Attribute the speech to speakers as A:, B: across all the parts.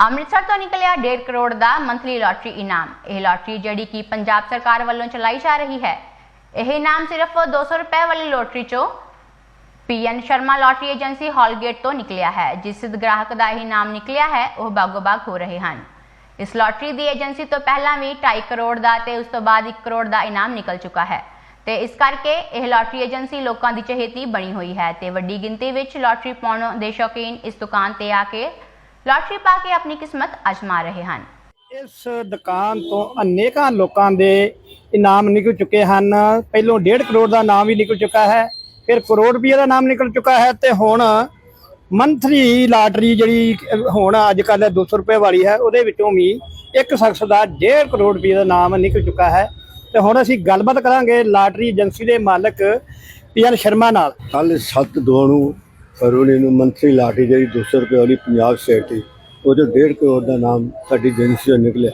A: ਅੰਮ੍ਰਿਤਸਰ ਤੋਂ ਨਿਕਲਿਆ 1.5 ਕਰੋੜ ਦਾ monthly lottery ਇਨਾਮ। ਇਹ ਲਾਟਰੀ ਜਿਹੜੀ ਕਿ ਪੰਜਾਬ ਸਰਕਾਰ ਵੱਲੋਂ ਚਲਾਈ ਜਾ ਰਹੀ ਹੈ। ਇਹ ਇਨਾਮ ਸਿਰਫ 200 ਰੁਪਏ ਵਾਲੀ ਲੋਟਰੀ ਚੋਂ PN Sharma lottery agency Hall Gate ਤੋਂ ਨਿਕਲਿਆ ਹੈ। ਜਿਸ ਗ੍ਰਾਹਕ ਦਾ ਇਹ ਨਾਮ ਨਿਕਲਿਆ ਹੈ, ਉਹ ਬਾਗੋ-ਬਾਗ ਹੋ ਰਹੇ ਹਨ। ਇਸ ਲਾਟਰੀ ਦੀ ਏਜੰਸੀ ਤੋਂ ਪਹਿਲਾਂ ਵੀ 2.5 ਕਰੋੜ ਦਾ ਤੇ ਉਸ ਤੋਂ ਬਾਅਦ 1 ਕਰੋੜ ਦਾ ਇਨਾਮ ਨਿਕਲ ਚੁੱਕਾ ਹੈ। ਤੇ ਇਸ ਕਰਕੇ ਇਹ ਲਾਟਰੀ ਏਜੰਸੀ ਲੋਕਾਂ ਦੀ ਚਹੇਤੀ ਬਣੀ ਹੋਈ ਹੈ ਤੇ ਵੱਡੀ ਗਿਣਤੀ ਵਿੱਚ ਲਾਟਰੀ ਪਾਉਣ ਦੇ ਸ਼ੌਕੀਨ ਇਸ ਦੁਕਾਨ ਤੇ ਆ ਕੇ ਲਾਟਰੀ ਪਾ ਕੇ ਆਪਣੀ ਕਿਸਮਤ ਅਜ਼ਮਾ ਰਹੇ ਹਨ।
B: ਇਸ ਦੁਕਾਨ ਤੋਂ ਅਨੇਕਾਂ ਲੋਕਾਂ ਦੇ ਇਨਾਮ ਨਿਕਲ ਚੁੱਕੇ ਹਨ। ਪਹਿਲੋਂ 1.5 ਕਰੋੜ ਦਾ ਨਾਮ ਵੀ ਨਿਕਲ ਚੁੱਕਾ ਹੈ ਫਿਰ ਕਰੋੜ ਰੁਪਏ ਦਾ ਨਾਮ ਨਿਕਲ ਚੁੱਕਾ ਹੈ ਤੇ ਹੁਣ ਮੰਥਲੀ ਲਾਟਰੀ ਜਿਹੜੀ ਹੁਣ ਅੱਜ ਕੱਲ 200 ਰੁਪਏ ਵਾਲੀ ਹੈ ਉਹਦੇ ਵਿੱਚੋਂ ਵੀ ਇੱਕ ਸ਼ਖਸ ਦਾ 1.5 ਕਰੋੜ ਰੁਪਏ ਦਾ ਨਾਮ ਨਿਕਲ ਚੁੱਕਾ ਹੈ। ਤੇ ਹੁਣ ਅਸੀਂ ਗੱਲਬਾਤ ਕਰਾਂਗੇ ਲਾਟਰੀ ਏਜੰਸੀ ਦੇ ਮਾਲਕ ਪੀਐਨ ਸ਼ਰਮਾ ਨਾਲ।
C: ਕੱਲ 7 ਦੋ ਨੂੰ ਫਰਵਰੀ ਨੂੰ ਮੰਥਲੀ ਲਾਟਰੀ ਜਿਹੜੀ 200 ਰੁਪਏ ਵਾਲੀ ਪੰਜਾਬ ਸਟੇਟ ਦੀ ਉਹਦੇ 1.5 ਕਰੋੜ ਦਾ ਨਾਮ ਸਾਡੀ ਏਜੰਸੀ ਤੋਂ ਨਿਕਲਿਆ।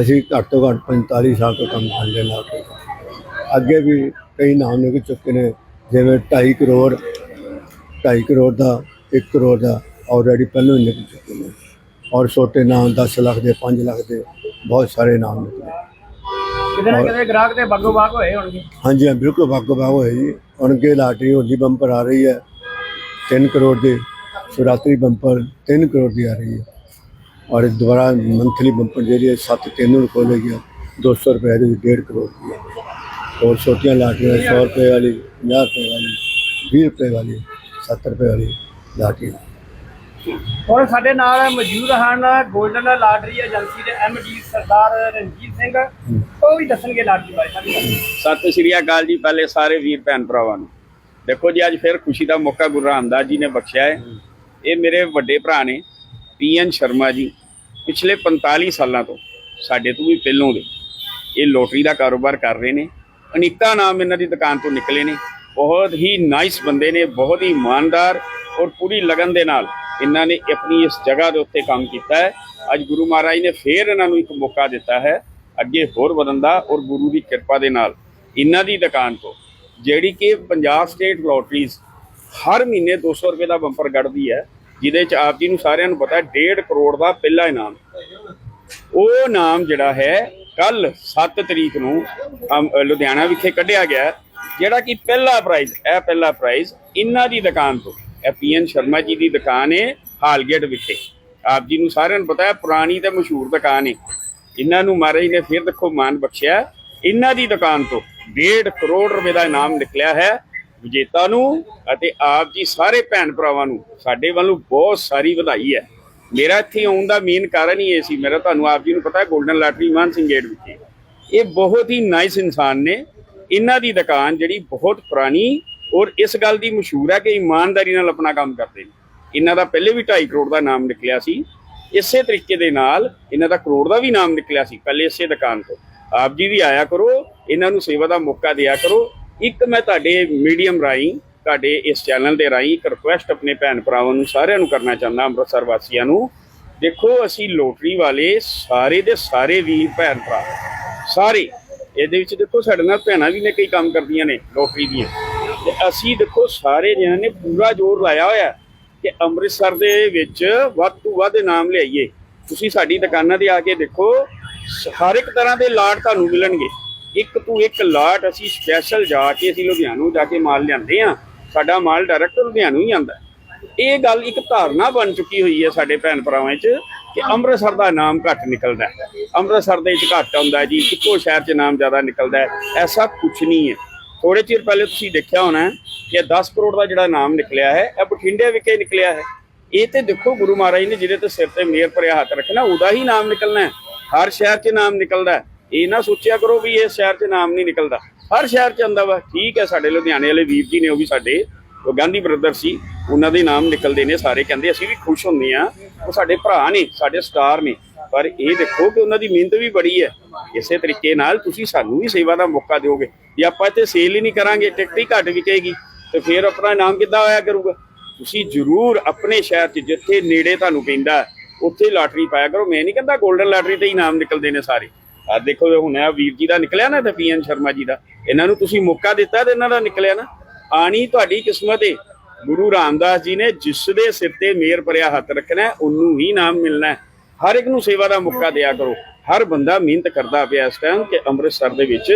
C: ਅਸੀਂ ਘੱਟ ਤੋਂ ਘੱਟ 45 ਸਾਲ ਤੋਂ ਕੰਮ ਕਰਦੇ ਲਾਟਰੀ ਦਾ। ਅੱਗੇ ਵੀ ਕਈ ਨਾਮ ਨਿਕਲ ਚੁੱਕੇ ਨੇ ਜਿਵੇਂ 2.5 ਕਰੋੜ 2.5 ਕਰੋੜ ਦਾ 1 ਕਰੋੜ ਦਾ ਆਲਰੇਡੀ ਪਹਿਲਾਂ ਹੀ ਨਿਕਲ ਚੁੱਕੇ ਨੇ। ਔਰ ਛੋਟੇ ਨਾਮ 10 ਲੱਖ ਦੇ 5 ਲੱਖ ਦੇ ਬਹੁਤ ਸਾਰੇ ਨਾਮ ਨਿਕਲੇ।
B: ਕਿਤੇ ਨਾ ਕਿਤੇ ਗ੍ਰਾਹਕ ਦੇ ਬਾਗੋ ਬਾਗ ਹੋਏ ਹੋਣਗੇ।
C: ਹਾਂਜੀ ਹਾਂ ਬਿਲਕੁਲ ਬਾਗੋ ਬਾਗ ਹੋਏ ਜੀ। ਹੁਣ ਅੱਗੇ ਲਾਟਰੀ ਹੋਲੀ ਬੰਪਰ ਆ ਰਹੀ ਹੈ। 3 ਕਰੋੜ ਦੀ ਸ਼ਿਵਰਾਤਰੀ ਬੰਪਰ 3 ਕਰੋੜ ਦੀ ਆ ਰਹੀ ਹੈ। ਔਰ ਇਸ ਦੁਬਾਰਾ ਮੰਥਲੀ ਬੰਪਰ ਜਿਹੜੀ ਹੈ 7 3 ਨੂੰ ਖੋਲੇਗੀ 200 ਰੁਪਏ ਦੀ 1.5 ਕਰੋੜ ਦੀ ਹੈ। ਔਰ ਛੋਟੀਆਂ ਲਾਟਰੀਆਂ 100 ਰੁਪਏ ਵਾਲੀ 50 ਰੁਪਏ ਵਾਲੀ 20 ਰੁਪਏ ਵਾਲੀ 70 ਰੁਪਏ ਵਾਲੀ ਲਾਟਰੀ
B: ਹੁਣ ਸਾਡੇ ਨਾਲ ਮੌਜੂਦ ਹਨ 골ਡਨ ਲਾਟਰੀ ਏਜੰਸੀ ਦੇ ਐਮਡੀ ਸਰਦਾਰ ਰਣਜੀਤ ਸਿੰਘ। ਉਹ ਵੀ ਦੱਸਣਗੇ ਲਾਟਰੀ ਬਾਰੇ।
D: ਸਤਿ ਸ਼੍ਰੀ ਅਕਾਲ ਜੀ ਪਹਿਲੇ ਸਾਰੇ ਵੀਰ ਭੈਣ ਭਰਾਵਾਂ ਨੂੰ। ਦੇਖੋ ਜੀ, ਅੱਜ ਫਿਰ ਖੁਸ਼ੀ ਦਾ ਮੌਕਾ ਗੁਰੂ ਰਾਮਦਾਸ ਜੀ ਨੇ ਬਖਸ਼ਿਆ ਹੈ। ਇਹ ਮੇਰੇ ਵੱਡੇ ਭਰਾ ਨੇ ਪੀਐਨ ਸ਼ਰਮਾ ਜੀ, ਪਿਛਲੇ 45 ਸਾਲਾਂ ਤੋਂ ਸਾਡੇ ਤੋਂ ਵੀ ਪਹਿਲੋਂ ਦੇ। ਇਹ ਲੋਟਰੀ ਦਾ ਕਾਰੋਬਾਰ ਕਰ ਰਹੇ ਨੇ। ਅਨੇਕਾਂ ਨਾਮ ਇਹਨਾਂ ਦੀ ਦੁਕਾਨ ਤੋਂ ਨਿਕਲੇ ਨੇ। ਬਹੁਤ ਹੀ ਨਾਈਸ ਬੰਦੇ ਨੇ, ਬਹੁਤ ਹੀ ਇਮਾਨਦਾਰ ਔਰ ਪੂਰੀ ਲਗਨ ਦੇ ਨਾਲ ਇਹਨਾਂ ਨੇ ਆਪਣੀ ਇਸ ਜਗ੍ਹਾ ਦੇ ਉੱਤੇ ਕੰਮ ਕੀਤਾ ਹੈ। ਅੱਜ ਗੁਰੂ ਮਹਾਰਾਜ ਨੇ ਫੇਰ ਇਹਨਾਂ ਨੂੰ ਇੱਕ ਮੌਕਾ ਦਿੱਤਾ ਹੈ। ਅੱਗੇ ਹੋਰ ਵਧਣ ਦਾ ਔਰ ਗੁਰੂ ਦੀ ਕਿਰਪਾ ਦੇ ਨਾਲ ਇਹਨਾਂ ਦੀ ਦੁਕਾਨ ਤੋਂ ਜਿਹੜੀ ਕਿ ਪੰਜਾਬ ਸਟੇਟ ਲੋਟਰੀਜ਼ ਹਰ ਮਹੀਨੇ 200 ਰੁਪਏ ਦਾ ਬੰਪਰ ਕੱਢਦੀ ਹੈ, ਜਿਹਦੇ ਚ ਆਪ ਜੀ ਨੂੰ ਸਾਰਿਆਂ ਨੂੰ ਪਤਾ ਹੈ 1.5 ਕਰੋੜ ਦਾ ਪਹਿਲਾ ਇਨਾਮ। ਉਹ ਨਾਮ ਜਿਹੜਾ ਹੈ, ਕੱਲ 7 ਤਰੀਕ ਨੂੰ ਲੁਧਿਆਣਾ ਵਿਖੇ ਕੱਢਿਆ ਗਿਆ ਜਿਹੜਾ ਕਿ ਪਹਿਲਾ ਪ੍ਰਾਈਜ਼ ਇਹ ਪਹਿਲਾ ਪ੍ਰਾਈਜ਼ ਇਹਨਾਂ ਦੀ ਦੁਕਾਨ ਤੋਂ, ਇਹ ਪੀਐਨ ਸ਼ਰਮਾ ਜੀ ਦੀ ਦੁਕਾਨ ਹੈ, ਹਾਲਗੇਟ ਵਿਖੇ। ਆਪ ਜੀ ਨੂੰ ਸਾਰਿਆਂ ਨੂੰ ਪਤਾ ਹੈ, ਪੁਰਾਣੀ ਤੇ ਮਸ਼ਹੂਰ ਦੁਕਾਨ ਹੈ। ਇਹਨਾਂ ਨੂੰ ਮਹਾਰਾਜ ਨੇ ਫਿਰ ਦੇਖੋ ਮਾਨ ਬਖਸ਼ਿਆ, ਇਹਨਾਂ ਦੀ ਦੁਕਾਨ ਤੋਂ 1.5 ਕਰੋੜ ਰੁਪਏ ਦਾ ਇਨਾਮ ਨਿਕਲਿਆ ਹੈ ਵਿਜੇਤਾ ਨੂੰ ਅਤੇ ਆਪ ਜੀ ਸਾਰੇ ਭੈਣ ਭਰਾਵਾਂ ਨੂੰ। ਸਾਡੇ ਵੱਲੋਂ ਬਹੁਤ ਸਾਰੀ ਵਧਾਈ ਹੈ। ਮੇਰਾ ਇੱਥੇ ਆਉਣ ਦਾ ਮੇਨ ਕਾਰਨ ਹੀ ਇਹ ਸੀ। ਮੇਰਾ ਤੁਹਾਨੂੰ ਆਪ ਜੀ ਨੂੰ ਪਤਾ ਹੈ golden lottery Maan Singh gate ਵਿਖੇ। ਇਹ ਬਹੁਤ ਹੀ ਨਾਈਸ ਇਨਸਾਨ ਨੇ। ਇਹਨਾਂ ਦੀ ਦੁਕਾਨ ਜਿਹੜੀ ਬਹੁਤ ਪੁਰਾਣੀ ਔਰ ਇਸ ਗੱਲ ਦੀ ਮਸ਼ਹੂਰ ਹੈ ਕਿ ਇਮਾਨਦਾਰੀ ਨਾਲ ਆਪਣਾ ਕੰਮ ਕਰਦੇ ਨੇ। ਇਹਨਾਂ ਦਾ ਪਹਿਲੇ ਵੀ 2.5 ਕਰੋੜ ਦਾ ਨਾਮ ਨਿਕਲਿਆ ਸੀ। ਇਸੇ ਤਰੀਕੇ ਦੇ ਨਾਲ ਇਹਨਾਂ ਦਾ ਕਰੋੜ ਦਾ ਵੀ ਨਾਮ ਨਿਕਲਿਆ ਸੀ, ਪਹਿਲੇ ਇਸੇ ਦੁਕਾਨ ਤੋਂ। ਆਪ ਜੀ ਵੀ ਆਇਆ ਕਰੋ, ਇਹਨਾਂ ਨੂੰ ਸੇਵਾ ਦਾ ਮੌਕਾ ਦਿਆ ਕਰੋ। ਇੱਕ ਮੈਂ ਤੁਹਾਡੇ ਮੀਡੀਅਮ ਰਾਹੀਂ, ਤੁਹਾਡੇ ਇਸ ਚੈਨਲ ਦੇ ਰਾਹੀਂ ਇੱਕ ਰਿਕੁਐਸਟ ਆਪਣੇ ਭੈਣ ਭਰਾਵਾਂ ਨੂੰ ਸਾਰਿਆਂ ਨੂੰ ਕਰਨਾ ਚਾਹੁੰਦਾ, ਅੰਮ੍ਰਿਤਸਰ ਵਾਸੀਆਂ ਨੂੰ। ਦੇਖੋ, ਅਸੀਂ ਲੋਟਰੀ ਵਾਲੇ ਸਾਰੇ ਦੇ ਸਾਰੇ ਵੀਰ ਭੈਣ ਭਰਾ, ਸਾਰੇ, ਇਹਦੇ ਵਿੱਚ ਦੇਖੋ ਸਾਡੇ ਨਾਲ ਭੈਣਾਂ ਵੀ ਨੇ, ਕਈ ਕੰਮ ਕਰਦੀਆਂ ਨੇ ਲੋਟਰੀ ਦੀਆਂ। ਤੇ ਅਸੀਂ ਦੇਖੋ ਸਾਰੇ ਜਣਾਂ ਨੇ ਪੂਰਾ ਜ਼ੋਰ ਲਾਇਆ ਹੋਇਆ ਕਿ ਅੰਮ੍ਰਿਤਸਰ ਦੇ ਵਿੱਚ ਵੱਧ ਤੋਂ ਵੱਧ ਨਾਮ ਲਿਆਈਏ। ਤੁਸੀਂ ਸਾਡੀ ਦੁਕਾਨਾਂ ਤੇ ਆ ਕੇ ਦੇਖੋ ਹਰ ਇੱਕ ਤਰ੍ਹਾਂ ਦੇ ਲਾਟ ਤੁਹਾਨੂੰ ਮਿਲਣਗੇ। ਇੱਕ ਤੋਂ ਇੱਕ ਲਾਟ ਅਸੀਂ ਸਪੈਸ਼ਲ ਜਾ ਕੇ ਅਸੀਂ ਲੁਧਿਆਣੋਂ ਜਾ ਕੇ ਮਾਲ ਲਿਆਂਦੇ ਆ ਸਾਡਾ ਮਾਲ ਡਾਇਰੈਕਟ ਲੁਧਿਆਣੋਂ ਹੀ ਆਂਦਾ ਇਹ ਗੱਲ ਇੱਕ ਧਾਰਨਾ ਬਣ ਚੁੱਕੀ ਹੋਈ ਹੈ ਸਾਡੇ ਭੈਣ ਭਰਾਵਾਂ 'ਚ ਕਿ ਅੰਮ੍ਰਿਤਸਰ ਦਾ ਨਾਮ ਘੱਟ ਨਿਕਲਦਾ ਹੈ। ਅੰਮ੍ਰਿਤਸਰ ਦੇ ਵਿੱਚ ਘੱਟ ਆਉਂਦਾ ਜੀ, ਇੱਕੋ ਸ਼ਹਿਰ 'ਚ ਨਾਮ ਜ਼ਿਆਦਾ ਨਿਕਲਦਾ ਹੈ। ਐਸਾ ਕੁਝ ਨਹੀਂ ਹੈ। ਥੋੜੇ ਚਿਰ ਪਹਿਲੇ ਤੁਸੀਂ ਦੇਖਿਆ ਹੋਣਾ ਹੈ ਕਿ 10 ਕਰੋੜ ਦਾ ਜਿਹੜਾ ਨਾਮ ਨਿਕਲਿਆ ਹੈ, ਇਹ ਬਠਿੰਡੇ ਵਿਖੇ ਨਿਕਲਿਆ ਹੈ। ਇਹ ਤੇ ਦੇਖੋ ਗੁਰੂ ਮਹਾਰਾਜ ਨੇ ਜਿਹਦੇ ਤੇ ਸਿਰ ਤੇ ਮੇਰ ਭਰਿਆ ਹੱਥ ਰੱਖਣਾ ਉਹਦਾ ਹੀ ਨਾਮ ਨਿਕਲਣਾ ਹੈ। ਹਰ ਸ਼ਹਿਰ 'ਚ ਨਾਮ ਨਿਕਲਦਾ ਇਹ ਨਾ ਸੋਚਿਆ ਕਰੋ ਵੀ ਇਸ ਸ਼ਹਿਰ 'ਚ ਨਾਮ ਨਹੀਂ ਨਿਕਲਦਾ। ਹਰ ਸ਼ਹਿਰ 'ਚ ਆਉਂਦਾ ਵਾ। ਠੀਕ ਹੈ, ਸਾਡੇ ਲੁਧਿਆਣੇ ਵਾਲੇ ਵੀਰ ਜੀ ਨੇ ਉਹ ਵੀ ਸਾਡੇ, ਉਹ ਗਾਂਧੀ ਬ੍ਰਦਰ ਸੀ, ਉਹਨਾਂ ਦੇ ਨਾਮ ਨਿਕਲਦੇ ਨੇ, ਸਾਰੇ ਕਹਿੰਦੇ ਅਸੀਂ ਵੀ ਖੁਸ਼ ਹੁੰਦੇ ਆ ਉਹ ਸਾਡੇ ਭਰਾ ਨੇ, ਸਾਡੇ ਸਟਾਰ ਨੇ। ਪਰ ਇਹ ਦੇਖੋ ਕਿ ਉਹਨਾਂ ਦੀ ਮਿਹਨਤ ਵੀ ਬੜੀ ਹੈ। ਇਸੇ ਤਰੀਕੇ ਨਾਲ ਤੁਸੀਂ ਸਾਨੂੰ ਵੀ ਸੇਵਾ ਦਾ ਮੌਕਾ ਦਿਓਗੇ। ਜੇ ਆਪਾਂ ਇੱਥੇ ਸੇਲ ਹੀ ਨਹੀਂ ਕਰਾਂਗੇ, ਟਿਕਟ ਹੀ ਘੱਟ ਵਿਕੇਗੀ, ਤੇ ਫਿਰ ਆਪਣਾ ਨਾਮ ਕਿੱਦਾਂ ਹੋਇਆ ਕਰੂਗਾ? ਤੁਸੀਂ ਜ਼ਰੂਰ ਆਪਣੇ ਸ਼ਹਿਰ 'ਚ, ਜਿੱਥੇ ਨੇੜੇ ਤੁਹਾਨੂੰ ਪੈਂਦਾ ਉੱਥੇ ਲਾਟਰੀ ਪਾਇਆ ਕਰੋ। ਮੈਂ ਨਹੀਂ ਕਹਿੰਦਾ 골ਡਨ ਲਾਟਰੀ ਤੇ ਇਨਾਮ ਨਿਕਲਦੇ ਨੇ ਸਾਰੇ। ਆ ਦੇਖੋ ਹੁਣ ਆ ਵੀਰ ਜੀ ਦਾ ਨਿਕਲਿਆ ਨਾ, ਤੇ ਪੀਐਨ ਸ਼ਰਮਾ ਜੀ ਦਾ। ਇਹਨਾਂ ਨੂੰ ਤੁਸੀਂ ਮੌਕਾ ਦਿੱਤਾ ਤੇ ਇਹਨਾਂ ਦਾ ਨਿਕਲਿਆ ਨਾ। ਆਣੀ ਤੁਹਾਡੀ ਕਿਸਮਤ ਏ। ਗੁਰੂ ਰਾਮਦਾਸ ਜੀ ਨੇ ਜਿਸ ਦੇ ਸਿਰ ਤੇ ਮੇਰ ਭਰਿਆ ਹੱਥ ਰੱਖਣਾ ਉਹਨੂੰ ਹੀ ਨਾਮ ਮਿਲਣਾ ਹਰ ਇੱਕ ਨੂੰ ਸੇਵਾ ਦਾ ਮੌਕਾ ਦਿਆ ਕਰੋ। ਹਰ ਬੰਦਾ ਮਿਹਨਤ ਕਰਦਾ ਪਿਆ ਇਸ ਟਾਈਮ ਕਿ ਅੰਮ੍ਰਿਤਸਰ ਦੇ ਵਿੱਚ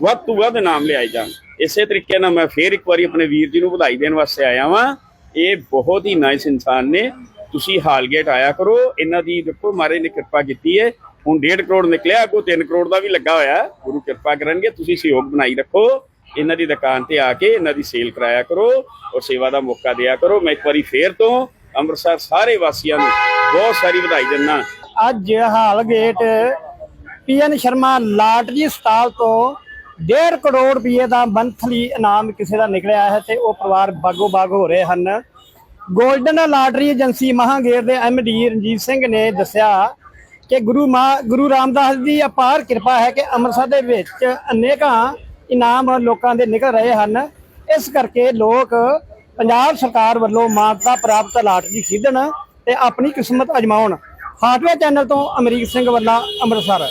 D: ਵੱਧ ਤੋਂ ਵੱਧ ਨਾਮ ਲਿਆਏ ਜਾਣ। ਇਸੇ ਤਰੀਕੇ ਨਾਲ ਮੈਂ ਫੇਰ ਇੱਕ ਵਾਰੀ ਆਪਣੇ ਵੀਰ ਜੀ ਨੂੰ ਵਧਾਈ ਦੇਣ ਵਾਸਤੇ ਆਇਆ ਵਾਂ। ਇਹ ਬਹੁਤ ਹੀ ਨਾਈਸ ਇਨਸਾਨ ਨੇ। ਤੁਸੀਂ ਹਾਲਗੇਟ ਆਇਆ ਕਰੋ, ਇਹਨਾਂ ਦੀ ਦੇਖੋ ਮਾਰੇ ਨੇ ਕਿਰਪਾ ਕੀਤੀ ਹੈ ਹੁਣ 1.5 ਕਰੋੜ ਨਿਕਲਿਆ, ਅੱਗੋਂ 3 ਕਰੋੜ ਦਾ ਵੀ ਲੱਗਾ ਹੋਇਆ। ਗੁਰੂ ਕਿਰਪਾ ਕਰਨਗੇ, ਤੁਸੀਂ ਸਹਿਯੋਗ ਬਣਾਈ ਰੱਖੋ। ਇਹਨਾਂ ਦੀ ਦੁਕਾਨ ਤੇ ਆ ਕੇ ਇਹਨਾਂ ਦੀ ਸੇਲ ਕਰਾਇਆ ਕਰੋ ਔਰ ਸੇਵਾ ਦਾ ਮੌਕਾ ਦਿਆ ਕਰੋ। ਮੈਂ ਇੱਕ ਵਾਰੀ ਫੇਰ ਤੋਂ ਅੰਮ੍ਰਿਤਸਰ ਸਾਰੇ ਵਾਸੀਆਂ ਨੂੰ ਬਹੁਤ ਸਾਰੀ ਵਧਾਈ ਦਿੰਦਾ।
B: ਅੱਜ Hall Gate PN Sharma lottery stall ਤੋਂ 1.5 ਕਰੋੜ ਰੁਪਏ ਦਾ ਮੰਥਲੀ ਇਨਾਮ ਕਿਸੇ ਦਾ ਨਿਕਲਿਆ ਹੈ ਤੇ ਉਹ ਪਰਿਵਾਰ ਬਾਗੋ ਬਾਗ ਹੋ ਰਹੇ ਹਨ। ਗੋਲਡਨ ਲਾਟਰੀ ਏਜੰਸੀ ਮਹਾਂਗੇਰ ਦੇ ਐਮਡੀ ਰਣਜੀਤ ਸਿੰਘ ਨੇ ਦੱਸਿਆ ਕਿ ਗੁਰੂ ਮਾ ਗੁਰੂ ਰਾਮਦਾਸ ਦੀ ਅਪਾਰ ਕਿਰਪਾ ਹੈ ਕਿ ਅੰਮ੍ਰਿਤਸਰ ਦੇ ਵਿੱਚ ਅਨੇਕਾਂ ਇਨਾਮ ਲੋਕਾਂ ਦੇ ਨਿਕਲ ਰਹੇ ਹਨ। ਇਸ ਕਰਕੇ ਲੋਕ ਪੰਜਾਬ ਸਰਕਾਰ ਵੱਲੋਂ ਮਾਨਤਾ ਪ੍ਰਾਪਤ ਲਾਟਰੀ ਖਰੀਦਣ ਤੇ ਆਪਣੀ ਕਿਸਮਤ ਅਜਮਾਉਣ। ਹਾਟਵੇ ਚੈਨਲ ਤੋਂ ਅਮਰੀਕ ਸਿੰਘ ਵੱਲਾ ਅੰਮ੍ਰਿਤਸਰ।